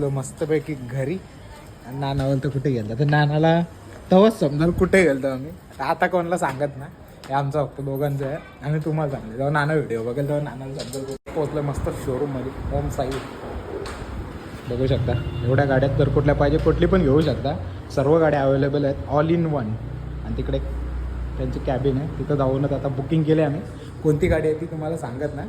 पोचलो मस्तपैकी घरी. आणि नाना बोलतो कुठे गेलं तर नानाला तेव्हाच समजाल कुठे गेलतो आम्ही? आता कोणाला सांगत ना हे आमचं फक्त दोघांचं आहे. आम्ही तुम्हाला सांगले जेव्हा नाना व्हिडिओ बघेल तेव्हा नानाला समजा पोहोचलं मस्त शोरूममध्ये ओम साई बघू शकता. एवढ्या गाड्यात तर कुठल्या पाहिजे कुठली पण घेऊ शकता. सर्व गाड्या अवेलेबल आहेत ऑल इन वन आणि तिकडे त्यांची कॅबिन आहे. तिथं जाऊनच आता बुकिंग केली आम्ही. कोणती गाडी आहे ती तुम्हाला सांगत ना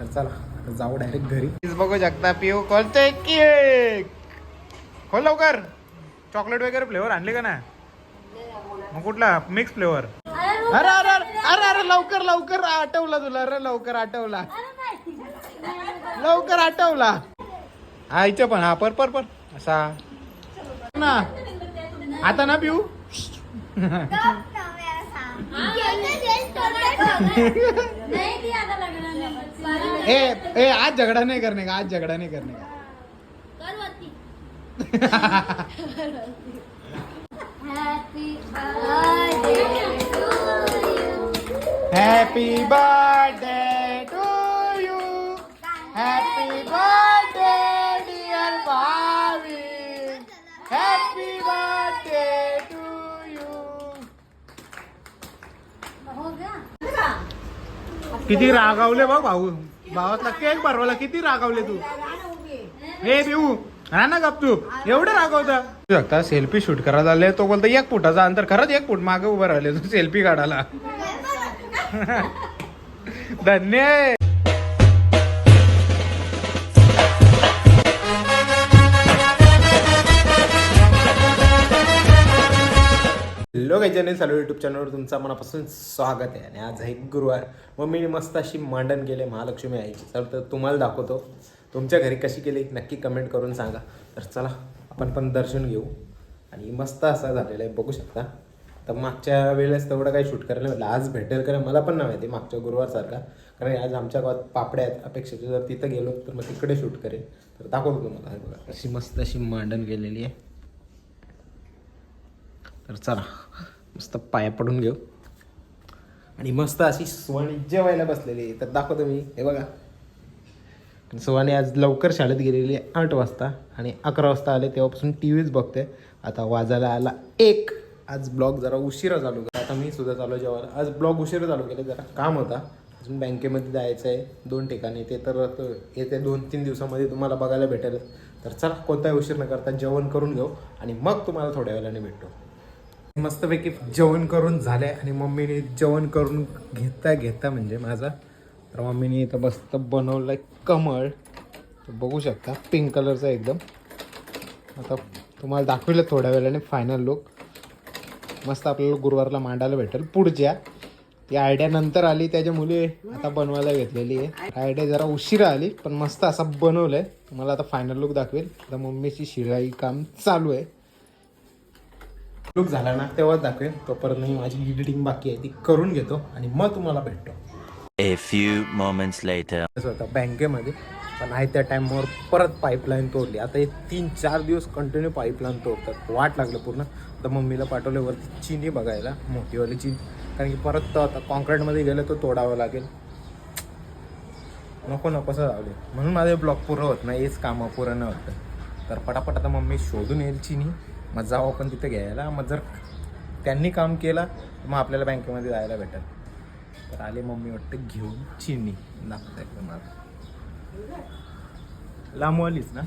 तर चला. जाऊ डायरेक्ट घरी. बघू शकता पिओ खोलते केक. खोल लवकर. चॉकलेट वगैरे फ्लेवर आणले का ना मग कुठला? Mix flavour. अरे अरे अरे अरे अरे लवकर लवकर आठवला तुला. अरे लवकर आठवला. लवकर आठवला. आईचं पण हा पर पर पर. असा. ना. आता ना पिऊ? ए ए आज झगडा नहीं करने का आज झगडा नहीं करने का। Happy birthday to you happy किती रागावले बघ भाऊ. भावातला केक भरवला किती रागावले तू. हे बिऊ हा ना गपचूप. एवढे रागवता. शकता सेल्फी शूट करायला आले तो बोलतो एक फुटाचा अंतर खरंच एक फूट मागे उभं राहिले तू सेल्फी काढायला. धन्य. हॅलो काही सॅलो चालू युट्यूब चॅनलवर तुमचा मनापासून स्वागत आहे. आणि आज आहे गुरुवार. मग मी मस्त अशी मांडण केले महालक्ष्मी आईची. तर तर तुम्हाला दाखवतो. तुमच्या घरी कशी केली नक्की कमेंट करून सांगा. तर चला आपण पण दर्शन घेऊ. आणि मस्त असा झालेला आहे बघू शकता. तर मागच्या वेळेस तेवढं काही शूट करायला भेटलं. आज भेटेल कारण मला पण नाही माहिती मागच्या गुरुवारसारखा. कारण आज आमच्या गावात पापड्या आहेत. अपेक्षेचे जर तिथं गेलो तर मग तिकडे शूट करेल तर दाखवतो तुम्हाला. बघा अशी मस्त अशी मांडण केलेली आहे. तर चला मस्त पाया पडून घेऊ. आणि मस्त अशी सुवाणी जेवायला बसलेली आहे. तर दाखवतो मी हे बघा. सुवाणी आज लवकर शाळेत गेलेली आहे आठ वाजता. आणि अकरा वाजता आले तेव्हापासून टी व्हीच बघते. आता वाजायला आला एक. आज ब्लॉग जरा उशिरा चालू केला. आता मी सुद्धा चालू जेवायला. आज ब्लॉग उशिरा चालू केले जरा काम होता. अजून बँकेमध्ये जायचं आहे दोन ठिकाणी. ते तर येते येत्या दोन तीन दिवसामध्ये तुम्हाला बघायला भेटेल तर चला कोणताही उशीर न करता जेवण करून घेऊ. आणि मग तुम्हाला थोड्या वेळाने भेटतो मस्तपैकी जेवण करून झाले आणि मम्मीने जेवण करून घेता घेता म्हणजे माझा. तर मम्मीने इथं मस्त बनवलं कमळ. बघू शकता पिंक कलरचा एकदम. आता तुम्हाला दाखवलं थोड्या वेळाने फायनल लुक मस्त आपल्याला गुरुवारला मांडायला भेटेल. पुढच्या ती आयडिया नंतर आली त्याच्या मुली आता बनवायला घेतलेली आहे. आयडिया जरा उशिरा आली पण मस्त असा बनवलंय. तुम्हाला आता फायनल लुक दाखवेल. आता मम्मीची शिराई काम चालू आहे. लुक झाला ना तेव्हाच दाखवेल तोपर्यंत मी माझी एडिटिंग बाकी आहे ती करून घेतो आणि मग तुम्हाला भेटतो. A few moments later. असं होतं बँकेमध्ये. पण आहे त्या टाईमवर परत पाईपलाईन तोडली. आता हे तीन चार दिवस कंटिन्यू पाईपलाईन तोडतात. वाट लागलं पूर्ण. तर मम्मीला पाठवले वरती चिनी बघायला मोठीवाली चीन. कारण की परत आता कॉन्क्रीटमध्ये गेलं तो तोडावं लागेल. नको नकोसं लावले म्हणून माझे ब्लॉक पुरं होत नाही हेच कामं पुरं नाही होतं. तर पटापट आता मम्मी शोधून येईल चिनी. मग जाऊ आपण तिथे घ्यायला. मग जर त्यांनी काम केलं तर मग आपल्याला बँकेमध्ये जायला भेटेल. तर आले मम्मी वाटतं घेऊन चिनी. लागतं एकदम आलीच ना?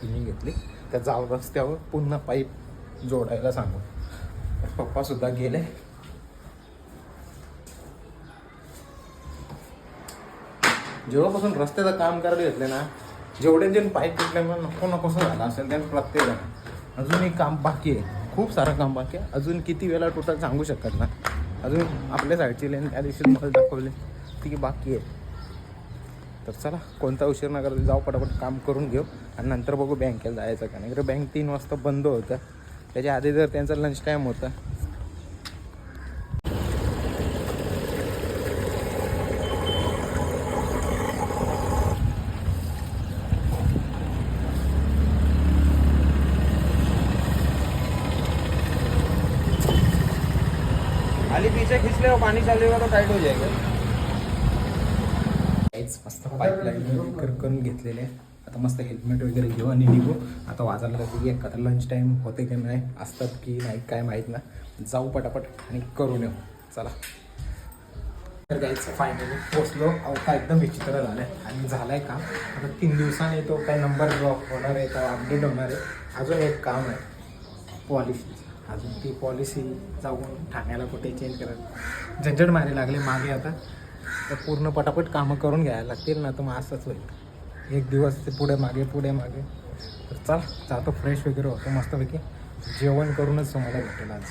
चिनी घेतली. त्या जाऊ रस्त्यावर पुन्हा पाईप जोडायला सांगू पप्पा सुद्धा गेले. जेव्हापासून रस्त्याचं काम करायला घेतले ना जेवढे जे पाईप तुटले मला नको नकोसं झालं असेल त्या प्रत्येक अजूनही काम बाकी आहे. खूप सारं काम बाकी आहे. अजून किती वेळा टोटल सांगू शकत ना अजून आपल्या साईडची लेन त्या दिवशी मला दाखवले. ती बाकी आहे. तर चला कोणता उशीर न करता जाऊ पटापट काम करून घेऊ. आणि नंतर बघू बँकेला जायचं का नाही. बँक तीन वाजता बंद होतं. त्याच्या आधी जर त्यांचा लंच टाईम होता खाली पीछे खींच ले और पानी चलेगा तो टाइट हो जाएगा। मस्त पाईपलाईन करून घेतलेले आहे आता मस्त हेल्मेट वगैरे घेऊ आणि निघू. आता वाजायला लागली आहे आता लंच टाईम होते की नाही असतात की नाही काय माहीत ना. जाऊ पटापट आणि करून येऊ. चला. तर गाईचं फायनली पोचलो अवता एकदम विचित्र झालं आहे आणि झालं आहे काम. आता तीन दिवसांनी तो काय नंबर ड्रॉप होणार आहे तर अपडेट होणार आहे. अजून एक काम आहे. पॉलिसी अजून ती पॉलिसी जाऊन ठाण्याला कुठे चेंज करायला झंझट मारे लागले मागे आता. तर पूर्ण पटापट कामं करून घ्यायला लागतील ना तर मग असंच होईल. एक दिवस ते पुढे मागे पुढे मागे. तर चल जातो फ्रेश वगैरे होतो मस्तपैकी. जेवण करूनच तुम्हाला भेटेल आज.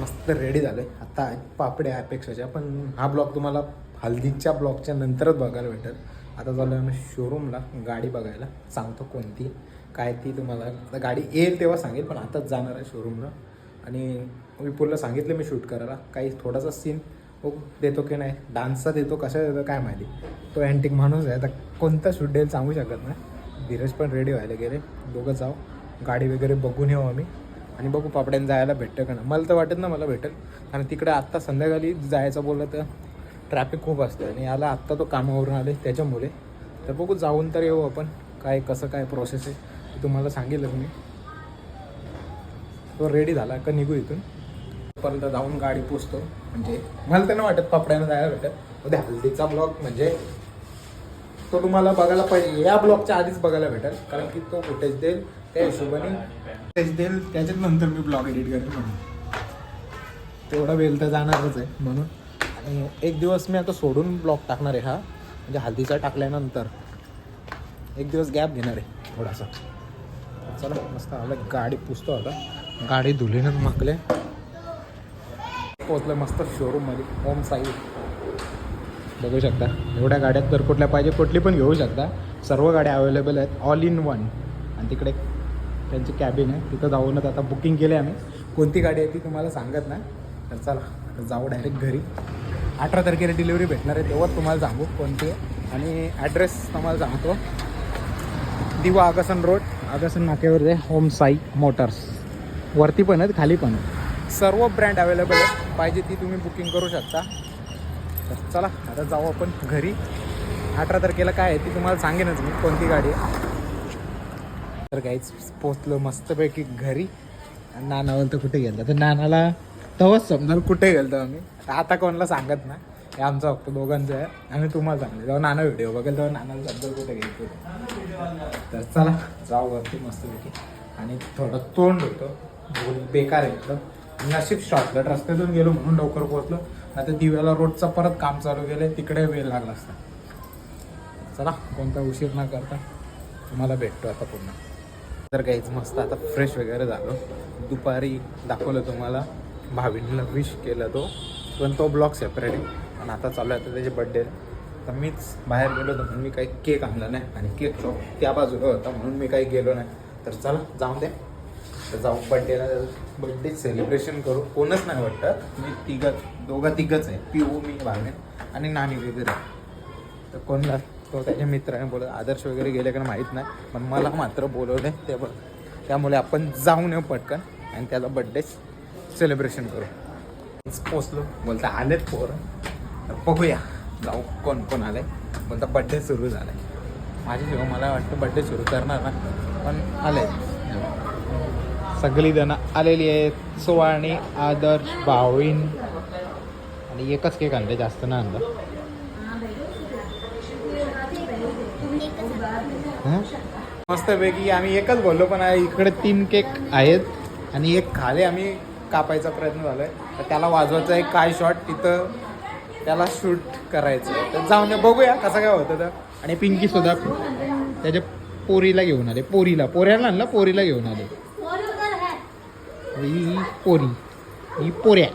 मस्त रेडी झालं आहे आता पापड्या अपेक्षाच्या पण हा ब्लॉग तुम्हाला हल्दीच्या ब्लॉगच्या नंतरच बघायला भेटेल. आता चालू आम्ही शोरूमला गाडी बघायला. सांगतो कोणती काय ती तुम्हाला. आता गाडी येईल तेव्हा सांगेल पण आताच जाणार आहे शोरूमला आणि विपुलला सांगितलं मी शूट करायला. काही थोडासा सीन हो देतो की नाही डान्सचा देतो कशा देतो काय माहिती. तो अँटिक माणूस आहे आता कोणता शूट देईल सांगू शकत नाही. धीरज पण रेडी व्हायला गेले. दोघं जाऊ गाडी वगैरे बघून येऊ आम्ही. आणि बघू पापड्यानं जायला भेटतं का ना मला तर वाटत ना मला भेटेल. कारण तिकडे आत्ता संध्याकाळी जायचं बोललं तर ट्रॅफिक खूप असतं आणि याला आत्ता तो कामावरून आले त्याच्यामुळे. तर बघू जाऊन तर येऊ आपण. काय कसं काय प्रोसेस आहे ते तुम्हाला सांगेलच मी. तो रेडी झाला का निघू इथून. पर्यंत जाऊन गाडी पोचतो म्हणजे मला तर नाही वाटत पापड्यानं जायला भेटत उद्या हल्दीचा ब्लॉग म्हणजे तो तुम्हाला बघायला पाहिजे. या ब्लॉगच्या आधीच बघायला भेटेल. कारण की तो फुटेज देईल त्या हिशोबाने फुटेज देईल त्याच्यात नंतर मी ब्लॉग एडिट करेन म्हणून. तेवढा वेळ तर जाणारच आहे म्हणून. आणि एक दिवस मी आता सोडून ब्लॉग टाकणार आहे हा. म्हणजे हल्दीचा टाकल्यानंतर. एक दिवस गॅप घेणार आहे थोडासा. चला मस्त आलं गाडी पुसतो आता. गाडी धुलीनं मागले. पोचलं मस्त शोरूममध्ये ओम साई. बघू शकता. एवढ्या गाड्यात तर कुठल्या पाहिजे कुठली पण घेऊ शकता. सर्व गाड्या अवेलेबल आहेत. ऑल इन वन आणि तिकडे त्यांची कॅबिन आहे. तिथं जाऊनच आता बुकिंग केली आम्ही. कोणती गाडी आहे ती तुम्हाला सांगत नाही. तर चला आता जाऊ डायरेक्ट घरी. अठरा तारखेला डिलिव्हरी भेटणार आहे तेव्हाच तुम्हाला सांगू कोणती आहे. आणि ॲड्रेस तुम्हाला सांगतो. दिवा आगासन रोड. आगासन नाक्यावर आहे होम साई मोटर्स. वरती पण आहेत खाली पण आहेत. सर्व ब्रँड अवेलेबल आहेत पाहिजे ती तुम्ही बुकिंग करू शकता. तर चला आता जाऊ आपण घरी. अठरा तारखेला काय आहे ती तुम्हाला सांगेनच मी कोणती गाडी आहे. तर काहीच पोचलो मस्तपैकी घरी. आणि नानावर तर कुठे गेलं तर नानाला तेव्हाच समजा कुठे गेलो आम्ही? आता कोणाला सांगत ना हे आमचा फक्त दोघांचं आहे. आणि तुम्हाला सांगले जेव्हा नाना व्हिडिओ बघेल तेव्हा नानाला समजा कुठे गेलो तर चला जाऊ वरती मस्तपैकी. आणि थोडं तोंड होतं बेकार आहे नशीब शॉर्टकट रस्त्यातून गेलो म्हणून लवकर पोहोचलो आता दिव्याला रोडचं परत काम चालू केलं तिकडे वेळ लागला असता. चला कोणता उशीर न करता तुम्हाला भेटतो आता पुन्हा. तर काहीच मस्त आता फ्रेश वगैरे झालो. दुपारी दाखवलं तुम्हाला. भावींना विश केलं तो. पण तो ब्लॉग सेपरेट आहे. पण आता चालू आहे आता त्याचे बड्डे तर मीच बाहेर गेलो होतो म्हणून मी काही केक आणला नाही आणि केक शॉप त्या बाजूला होता म्हणून मी काही गेलो नाही. तर चला जाऊन दे. तर जाऊ बड्डेला बड्डे सेलिब्रेशन करू. कोणच नाही वाटतं. मी तिघं दोघं तिघंच आहे. पिऊ मी भावेन आणि नानी वगैरे तर कोणला? तो त्याच्या मित्राने बोलत आदर्श वगैरे गेले का माहीत नाही पण मला मात्र बोलवले ते बघ. त्यामुळे आपण जाऊन येऊ पटकन आणि त्याला बड्डे सेलिब्रेशन करू. पोचलो बोलता आलेत पोरं. बघूया. जाऊ कोण कोण आलंय? बोलता बड्डे सुरू झालाय. माझ्या जेव्हा मला वाटतं बड्डे सुरू करणार ना पण आले सगळी जण आलेली आहेत. सुवाणी आदर्श भावीन आणि एकच केक आणलं जास्त ना आणलं. मस्तपैकी आम्ही एकच बोललो पण इकडे तीन केक आहेत आणि एक खाली आम्ही कापायचा प्रयत्न झालाय. तर त्याला वाजवायचा एक काय शॉट तिथं त्याला शूट करायचं. तर जाऊन बघूया कसं काय होतं तर. आणि पिंकी सुद्धा त्याच्या पोरीला घेऊन आले पोरीला. पोऱ्याला आणला पोरीला घेऊन आले. ही पोरी ही पोऱ्या.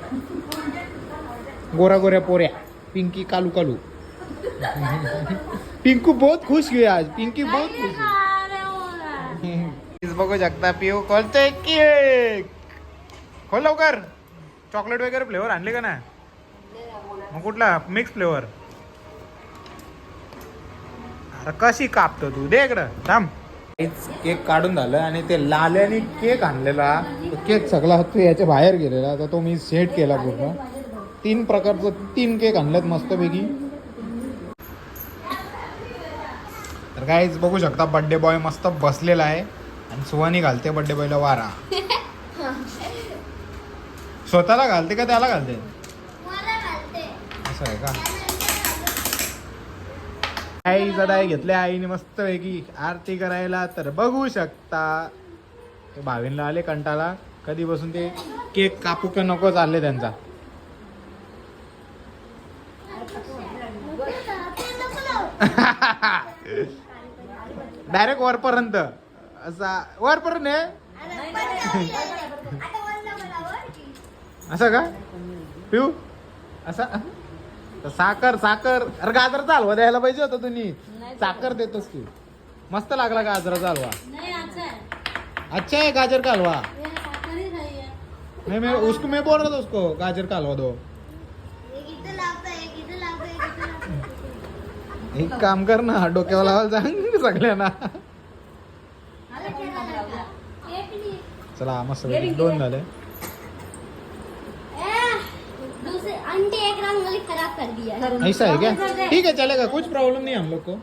गोऱ्या गोऱ्या पोऱ्या. पिंकी कालू कालू. पिंकू बहुत खुश हुई आज। पिंकी बहुत खुश हुई बघू शकता पिओ खोलते केक खोल लवकर। चॉकलेट वगैरे फ्लेवर आणले का ना मग कुठला? Mix flavour. अरे कशी कापतो तू? दे इकडं. थांब. केक काढून झालं आणि ते लाल्याने केक आणलेला. तो केक सगळा तो याच्या बाहेर गेलेला. तर तो मी सेट केला पूर्ण. तीन प्रकारचं तीन केक आणलेत मस्तपैकी. तर काहीच बघू शकता बड्डे बॉय मस्त बसलेला आहे आणि सुवानी घालते बड्डे बॉयला वारा. स्वतःला घालते का त्याला घालते? असं आहे का? आई जदा घेतले आईने मस्त पैकी आरती करायला. तर बघू शकता. ते भावींला आले कंटाला कधी बसून ते केक कापू का नको चालले त्यांचा. डायरेक्ट वरपर्यंत. असा वरपर्यंत आहे असं का? पिऊ. असा? साखर साखर. अरे गाजराचा हलवा द्यायला पाहिजे होता तुम्ही. साखर देतोस तू मस्त लागला गाजराचा हलवा अच्छा है गाजर का हलवा नहीं मैं उसको मैं बोल रहा था उसको गाजर का हलवा दो एक काम कर ना डोक्यावर लावायला सांग. सगळ्यांना चला मस्त पैकी दोन झाले. दूसरे आंटी एक रंगोली खराब कर दिया. है ऐसा है क्या? ठीक है चलेगा कुछ प्रॉब्लम नहीं हम लोग को.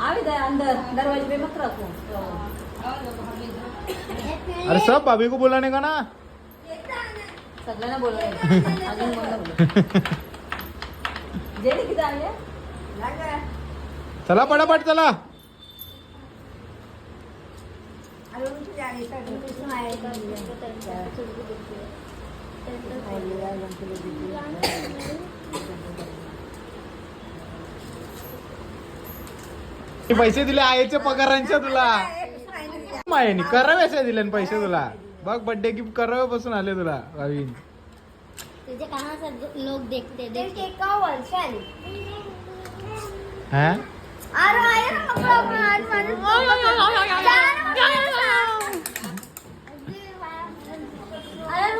आवी दे अंदर दरवाजे पे मत रखो। अरे सब भाभी को बुलाने का ना? सगळ्यांना बोलवायचं अजून कोणाला बोलवायचं? जेली किती आले? चला पटापट चला. हे पैसे दिले आईच्या पगारांच्या तुला. मायनी कराव्याच्या दिले न पैसे तुला. बघ बर्थडे गिफ्ट करावे बसून आले तुला भावी तुझे कहाँ से लोग देखते का हा अरे ना आज माझं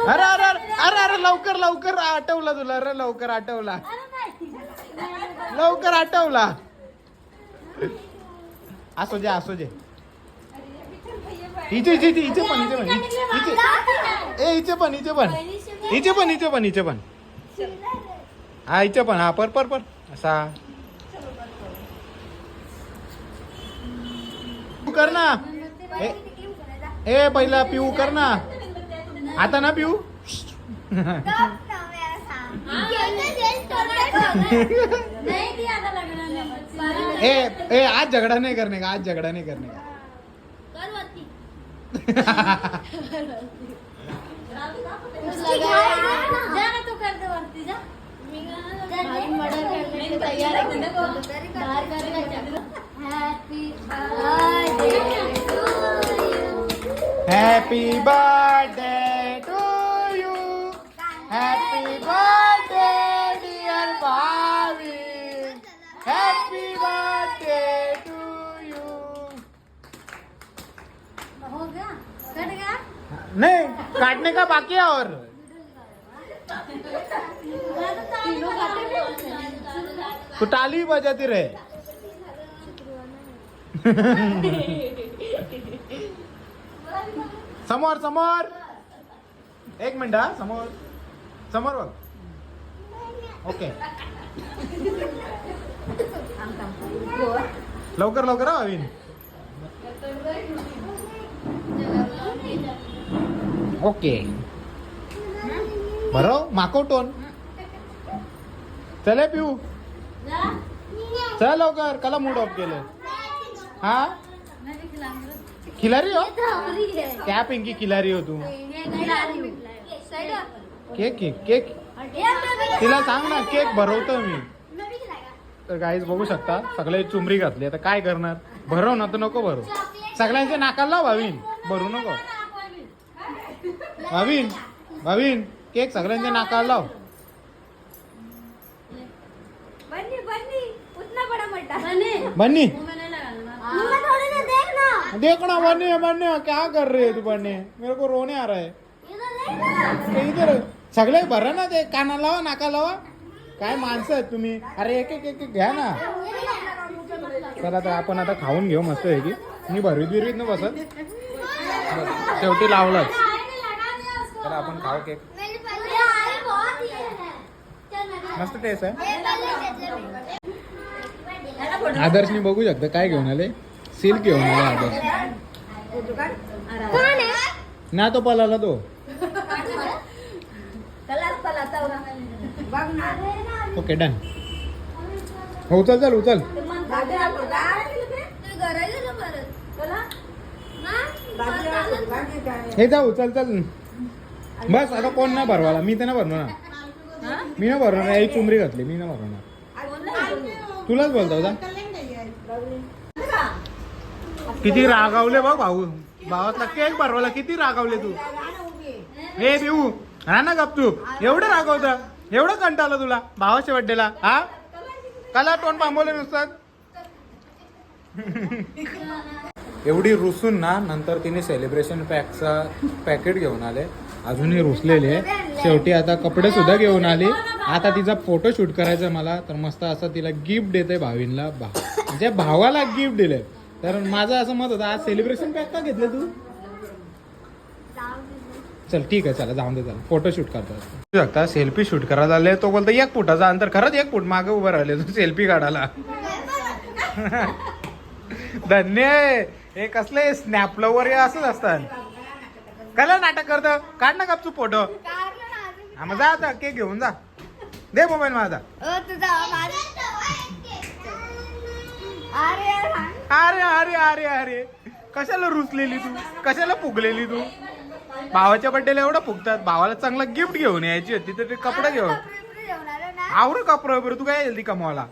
अरे अरे अरे अरे अरे लवकर लवकर आठवला तुला अरे लवकर आठवला लवकर आठवला असू दे असू दे इथे इथे इथे इथे पण इथे पण इथे. इथे. ए इथे पण इथे पण. इथे पण इथे पण इथे पण. हा इथे पण. हा पर पर पर. असा. कर ना. ए पहिला पिऊ कर ना. आता ना पिऊ. ए ए आज झगड़ा नहीं करने का? आज झगड़ा नहीं करने का? तू कर दे जा मर्डर करने को तैयार है happy birthday to you happy birthday dear Bhabhi happy birthday नहीं काटने का बाकी है और? तू टाली बजाती रहे समोर समोर. एक मिनिट हा समोर. समोर बघ. ओके. लवकर लवकर हा अविन. ओके. बरं माकोटोन चले पिऊ. चल लवकर कला मूड ऑफ केलं. हा? खिलारी हो? त्या पिंकी खिलारी हो तू? Cake cake cake. तिला सांग ना केक भरवतो मी. तर गाईज बघू शकता सगळे चुमरी घातली. आता काय करणार? भरव ना तर नको भरू. सगळ्यांच्या नाकाला भावीन भरू नको. भावीन भावीन केक सगळ्यांच्या नाकाला लाव. बन्नी बन्नी उतना बड़ा मट्टा बन्नी. मुझे थोड़ी ना देख ना. देखना बन्नी बन्नी क्या कर रही है तू बन्नी? मेरे को रोने आ रहा है। इधर सगळे भरा ना ते काना लावा नाका लावा। काय माणसं आहेत तुम्ही? अरे एक एक एक एक घ्या ना. चला तर आपण आता खाऊन घेऊ मस्त आहे की मी भरवीत बिरवीत न बसत. शेवटी लावलाच. तर आपण खाऊ केक. ही है। मस्त टेस्ट आहे आदर्शनी बघू शकता काय घेऊन आले? सिल्क घेऊन आले आदर्श. ना तो पलाला तो. ओके डन हो उचल चल उचल? हे जा उचल चल. बस आता कोण नाही भरवाला मी तर नाही भरणार? मी नाही भरणार आई चुमरी घातली मी नाही भरणार? तुलाच बोलतो का? किती रागावले बघ भाऊ. भावातला केक भरवला किती रागावले तू. हे बिऊ हा ना गपचूप. एवढं रागवतं एवढं कंटाळलं तुला भावाच्या बड्डेला हा? कला तोंड पांबवले नुसतं. एवढी रुसून ना नंतर तिने सेलिब्रेशन पॅकचा पॅकेट घेऊन आले. अजूनही रुसलेले शेवटी आता कपडे सुद्धा घेऊन आली. आता तिचा फोटो शूट करायचा मला. तर मस्त असं तिला गिफ्ट देते भावींला भा म्हणजे भावाला गिफ्ट दिले तर माझं असं मत होतं आज सेलिब्रेशन पॅक का घेतलं तू? चल ठीक आहे चला जाऊन दे चला. फोटो शूट करतो शकता सेल्फी शूट करायला आले तो बोलतो एक फुटाचा अंतर. खरंच एक फूट मागे उभं राहिले तू सेल्फी काढायला. धन्य हे कसले स्नॅप लवर हे असंच असतात कला नाटक करतं काढ ना गपचूप फोटो. हा मग जा आता केक घेऊन जा. दे मोबाईल माझा. अरे अरे अरे अरे कशाला रुसलेली तू? कशाला फुगलेली तू? भावाच्या बड्डेला एवढं फुगतात. भावाला चांगलं गिफ्ट घेऊन यायची होती तर ते कपडे घेऊन. आवर कपडे बरं तू काय जल्दी कमवाला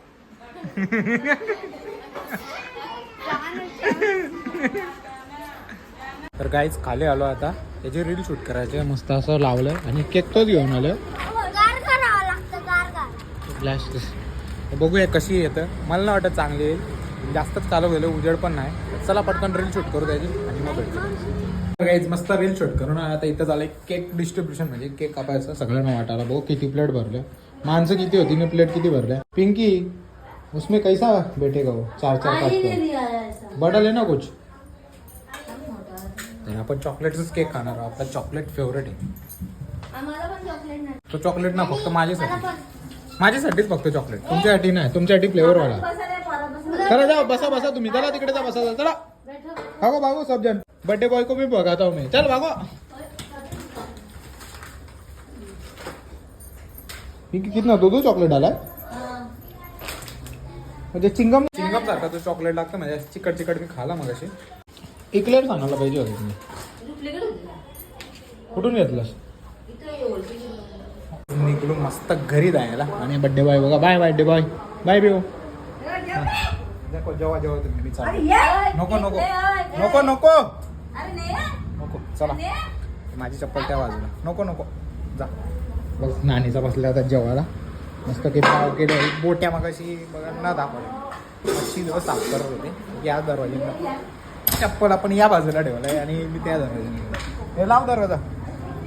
तर काहीच खाली आलो आता. त्याची रील शूट करायची आहे. मस्त असं लावलं आणि केक तोच घेऊन आलं फ्लॅश बघूया कशी येतं. मला नाही वाटत चांगली येईल. जास्तच चालू गेलं उजेड पण नाही. चला पटकन रील शूट करू द्यायची आणि मग गाईज मस्त रील शूट करून आता इथं झालं केक डिस्ट्रीब्युशन म्हणजे केक कापायचं. सगळ्यांना वाटायला बघू किती प्लेट भरल्या माणसं किती होती मी प्लेट किती भरल्या पिंकी उसमें कैसा बैठेगा वो? चार चार पाच प्लेट बड़ा लेना कुछ? तर आपण चॉकलेटच केक खाणार आहोत. आपला चॉकलेट फेवरेट आहे. तो चॉकलेट ना फक्त माझ्यासाठी. माझ्यासाठीच फक्त चॉकलेट. तुमच्यासाठी नाही तुमच्यासाठी फ्लेवर वाला. चला जाओ बसा बसा तुम्ही. चला तिकडे जा बसा चला. भागो भागो सब जन बर्थडे बॉय को भी भगाता हूँ मैं. चल भागो. कितना दो दो चॉकलेट डाला है? म्हणजे चिंगम चिंगम सारखा तो चॉकलेट लागतं. म्हणजे चिकट चिकट मी खाला मग अशी इकलेट सांगायला पाहिजे होते तुम्ही? कुठून घेतलास? ओळखीची. निघलो मस्त घरी जायला. आणि बर्थडे बॉय बघा. बाय बर्थडे बॉय बाय बिओ देखो जेव्हा जेव्हा तुम्ही मी चाललो. नको नको. नको नको. नको. चला. माझी चप्पल त्या बाजूला. नको नको. जा. बघ नानीचा बसला होता जेवायला. मस्त काही पाव केले. बोट्या मगाशी बघा न दाखवले. दिवस साफ करत होते. या दरवाजे चप्पल आपण या बाजूला ठेवलाय आणि मी त्या दरवाजाने हे लाव दरवाजा.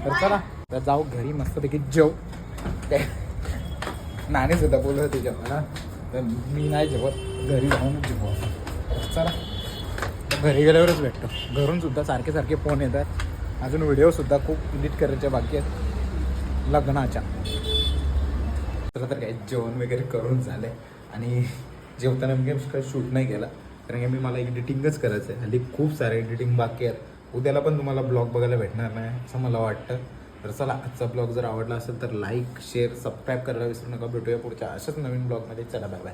तर चला तर जाऊ घरी मस्तपैकी जेव. नाणे सुद्धा बोलत होते जेवायला. तर मी नाही जेवत घरी जाऊन जेवू चला घरी गेल्यावरच भेटतो. घरून सुद्धा सारखे सारखे फोन येतात. अजून व्हिडिओसुद्धा खूप एडिट करायचे बाकी आहेत. लग्नाच्या. तर तर काय जेवण वगैरे करून झालंय. आणि जेवताना मी काही शूट नाही केला. कारण की मी मला एडिटिंगच करायचं आहे हल्ली खूप सारे एडिटिंग बाकी आहेत. उद्याला पण तुम्हाला ब्लॉग बघायला भेटणार नाही असं मला वाटतं. तर चला आजचा ब्लॉग जर आवडला असेल तर लाईक शेअर सबस्क्राईब करायला विसरू नका. भेटूया पुढच्या अशाच नवीन ब्लॉगमध्ये. चला बाय बाय